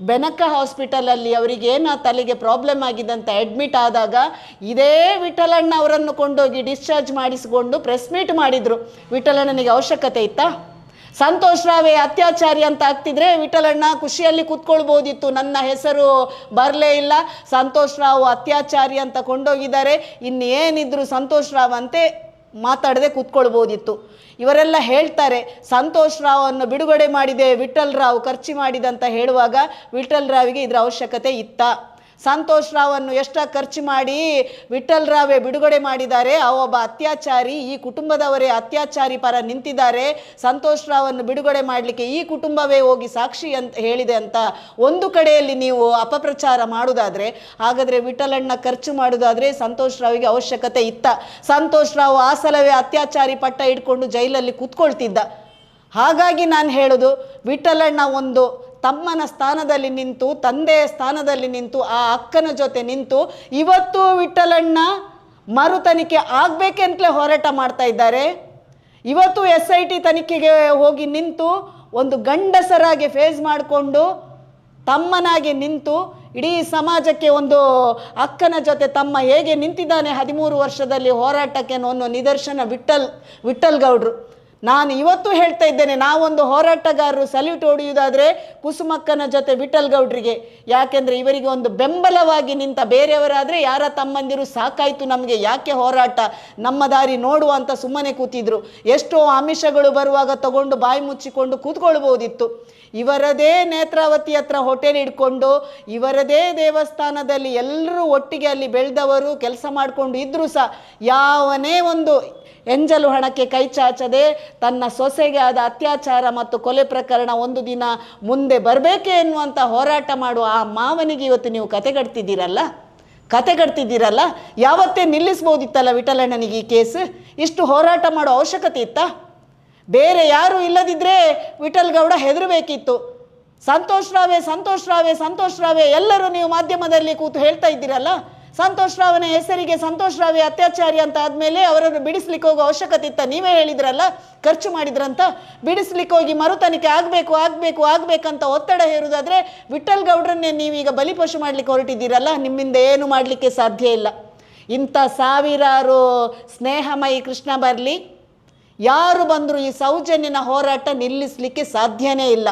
ಬೆನಕ ಹಾಸ್ಪಿಟಲಲ್ಲಿ ಅವರಿಗೆ ಏನು ತಲೆಗೆ ಪ್ರಾಬ್ಲಮ್ ಆಗಿದೆ ಅಂತ ಅಡ್ಮಿಟ್ ಆದಾಗ ಇದೇ ವಿಠಲಣ್ಣ ಅವರನ್ನು ಕೊಂಡೋಗಿ ಡಿಸ್ಚಾರ್ಜ್ ಮಾಡಿಸಿಕೊಂಡು ಪ್ರೆಸ್ ಮೀಟ್ ಮಾಡಿದರು. ವಿಠಲಣ್ಣನಿಗೆ ಅವಶ್ಯಕತೆ ಇತ್ತಾ? ಸಂತೋಷ್ ರಾವೆ ಅತ್ಯಾಚಾರಿ ಅಂತ ಆಗ್ತಿದ್ರೆ ವಿಠಲಣ್ಣ ಖುಷಿಯಲ್ಲಿ ಕೂತ್ಕೊಳ್ಬೋದಿತ್ತು. ನನ್ನ ಹೆಸರು ಬರಲೇ ಇಲ್ಲ. ಸಂತೋಷ್ ರಾವ್ ಅತ್ಯಾಚಾರಿ ಅಂತ ಕೊಂಡೋಗಿದ್ದಾರೆ. ಇನ್ನೇನಿದ್ರು ಸಂತೋಷ್ ರಾವ್ ಅಂತೆ ಮಾತಾಡದೆ ಕೂತ್ಕೊಳ್ಬೋದಿತ್ತು. ಇವರೆಲ್ಲ ಹೇಳ್ತಾರೆ, ಸಂತೋಷ್ ರಾವ್ ಅನ್ನು ಬಿಡುಗಡೆ ಮಾಡಿದೆ, ವಿಠಲ್ ರಾವ್ ಖರ್ಚು ಮಾಡಿದಂತ ಹೇಳುವಾಗ ವಿಠಲ್ ರಾವಿಗೆ ಇದರ ಅವಶ್ಯಕತೆ ಇತ್ತ? ಸಂತೋಷ್ ರಾವನ್ನು ಎಷ್ಟ ಖರ್ಚು ಮಾಡಿ ವಿಠಲ್ ರಾವೇ ಬಿಡುಗಡೆ ಮಾಡಿದ್ದಾರೆ, ಆ ಒಬ್ಬ ಅತ್ಯಾಚಾರಿ, ಈ ಕುಟುಂಬದವರೇ ಅತ್ಯಾಚಾರಿ ಪರ ನಿಂತಿದ್ದಾರೆ, ಸಂತೋಷ್ ರಾವನ್ನು ಬಿಡುಗಡೆ ಮಾಡಲಿಕ್ಕೆ ಈ ಕುಟುಂಬವೇ ಹೋಗಿ ಸಾಕ್ಷಿ ಅಂತ ಹೇಳಿದೆ ಅಂತ ಒಂದು ಕಡೆಯಲ್ಲಿ ನೀವು ಅಪಪ್ರಚಾರ ಮಾಡುವುದಾದರೆ ಹಾಗಾದರೆ ವಿಠಲಣ್ಣ ಖರ್ಚು ಮಾಡುವುದಾದರೆ ಸಂತೋಷ್ ರಾವಿಗೆ ಅವಶ್ಯಕತೆ ಇತ್ತ. ಸಂತೋಷ್ ರಾವ್ ಆ ಸಲವೇ ಅತ್ಯಾಚಾರಿ ಪಟ್ಟ ಇಟ್ಕೊಂಡು ಜೈಲಲ್ಲಿ ಕೂತ್ಕೊಳ್ತಿದ್ದ. ಹಾಗಾಗಿ ನಾನು ಹೇಳೋದು ವಿಠಲಣ್ಣ ಒಂದು ತಮ್ಮನ ಸ್ಥಾನದಲ್ಲಿ ನಿಂತು, ತಂದೆಯ ಸ್ಥಾನದಲ್ಲಿ ನಿಂತು, ಆ ಅಕ್ಕನ ಜೊತೆ ನಿಂತು ಇವತ್ತು ವಿಠಲಣ್ಣ ಮರು ತನಿಖೆ ಆಗಬೇಕೆಂತಲೇ ಹೋರಾಟ ಮಾಡ್ತಾ ಇದ್ದಾರೆ. ಇವತ್ತು ಎಸ್ ಐ ಟಿ ತನಿಖೆಗೆ ಹೋಗಿ ನಿಂತು ಒಂದು ಗಂಡಸರಾಗಿ ಫೇಸ್ ಮಾಡಿಕೊಂಡು ತಮ್ಮನಾಗಿ ನಿಂತು ಇಡೀ ಸಮಾಜಕ್ಕೆ ಒಂದು ಅಕ್ಕನ ಜೊತೆ ತಮ್ಮ ಹೇಗೆ ನಿಂತಿದ್ದಾನೆ ಹದಿಮೂರು ವರ್ಷದಲ್ಲಿ ಹೋರಾಟಕ್ಕೆ ಅನ್ನೋ ನಿದರ್ಶನ ವಿಠಲ್ ವಿಠಲ್ ಗೌಡ್ರು ನಾನು ಇವತ್ತು ಹೇಳ್ತಾ ಇದ್ದೇನೆ, ನಾವೊಂದು ಹೋರಾಟಗಾರರು ಸಲ್ಯೂಟ್ ಹೊಡೆಯುವುದಾದರೆ ಕುಸುಮಕ್ಕನ ಜೊತೆ ವಿಠಲ್ ಗೌಡ್ರಿಗೆ. ಯಾಕೆಂದರೆ ಇವರಿಗೆ ಒಂದು ಬೆಂಬಲವಾಗಿ ನಿಂತ ಬೇರೆಯವರಾದರೆ ಯಾರ ತಮ್ಮಂದಿರು ಸಾಕಾಯಿತು ನಮಗೆ, ಯಾಕೆ ಹೋರಾಟ? ನಮ್ಮ ದಾರಿ ನೋಡುವ ಅಂತ ಸುಮ್ಮನೆ ಕೂತಿದ್ರು. ಎಷ್ಟೋ ಆಮಿಷಗಳು ಬರುವಾಗ ತಗೊಂಡು ಬಾಯಿ ಮುಚ್ಚಿಕೊಂಡು ಕೂತ್ಕೊಳ್ಬೋದಿತ್ತು. ಇವರದೇ ನೇತ್ರಾವತಿ ಹತ್ರ ಹೋಟೆಲ್ ಇಟ್ಕೊಂಡು ಇವರದೇ ದೇವಸ್ಥಾನದಲ್ಲಿ ಎಲ್ಲರೂ ಒಟ್ಟಿಗೆ ಅಲ್ಲಿ ಬೆಳೆದವರು, ಕೆಲಸ ಮಾಡಿಕೊಂಡು ಇದ್ದರೂ ಸಹ, ಯಾವನೇ ಒಂದು ಎಂಜಲು ಹಣಕ್ಕೆ ಕೈ ಚಾಚದೆ ತನ್ನ ಸೊಸೆಗೆ ಆದ ಅತ್ಯಾಚಾರ ಮತ್ತು ಕೊಲೆ ಪ್ರಕರಣ ಒಂದು ದಿನ ಮುಂದೆ ಬರಬೇಕೆ ಎನ್ನುವಂಥ ಹೋರಾಟ ಮಾಡುವ ಆ ಮಾವನಿಗೆ ಇವತ್ತು ನೀವು ಕತೆಗಟ್ತಿದ್ದೀರಲ್ಲ ಕತೆಗಟ್ತಿದ್ದೀರಲ್ಲ ಯಾವತ್ತೇ ನಿಲ್ಲಿಸ್ಬೋದಿತ್ತಲ್ಲ ವಿಠಲಣ್ಣನಿಗೆ ಈ ಕೇಸ್? ಇಷ್ಟು ಹೋರಾಟ ಮಾಡೋ ಅವಶ್ಯಕತೆ ಇತ್ತಾ? ಬೇರೆ ಯಾರು ಇಲ್ಲದಿದ್ದರೆ ವಿಠಲ್ ಗೌಡ ಹೆದರಬೇಕಿತ್ತು. ಸಂತೋಷ್ ರಾವೆ ಸಂತೋಷ್ ರಾವೆ ಸಂತೋಷ್ ರಾವೆ ಎಲ್ಲರೂ ನೀವು ಮಾಧ್ಯಮದಲ್ಲಿ ಕೂತು ಹೇಳ್ತಾ ಇದ್ದೀರಲ್ಲ? ಸಂತೋಷ್ ರಾವ್ನ ಹೆಸರಿಗೆ ಸಂತೋಷ್ ರಾವೇ ಅತ್ಯಾಚಾರಿ ಅಂತ ಆದಮೇಲೆ ಅವರನ್ನು ಬಿಡಿಸ್ಲಿಕ್ಕೆ ಹೋಗೋ ಅವಶ್ಯಕತೆ ಇತ್ತ. ನೀವೇ ಹೇಳಿದ್ರಲ್ಲ, ಖರ್ಚು ಮಾಡಿದ್ರಂತ. ಬಿಡಿಸ್ಲಿಕ್ಕೆ ಹೋಗಿ ಮರು ತನಿಖೆ ಆಗಬೇಕು ಆಗಬೇಕು, ಆಗ್ಬೇಕಂತ ಒತ್ತಡ ಹೇರುವುದಾದರೆ ವಿಠಲ್ ಗೌಡ್ರನ್ನೇ ನೀವೀಗ ಬಲಿಪಶು ಮಾಡ್ಲಿಕ್ಕೆ ಹೊರಟಿದ್ದೀರಲ್ಲ, ನಿಮ್ಮಿಂದ ಏನು ಮಾಡಲಿಕ್ಕೆ ಸಾಧ್ಯ ಇಲ್ಲ. ಇಂಥ ಸಾವಿರಾರು ಸ್ನೇಹಮಯಿ ಕೃಷ್ಣ ಬರಲಿ, ಯಾರು ಬಂದರೂ ಈ ಸೌಜನ್ಯನ ಹೋರಾಟ ನಿಲ್ಲಿಸಲಿಕ್ಕೆ ಸಾಧ್ಯನೇ ಇಲ್ಲ.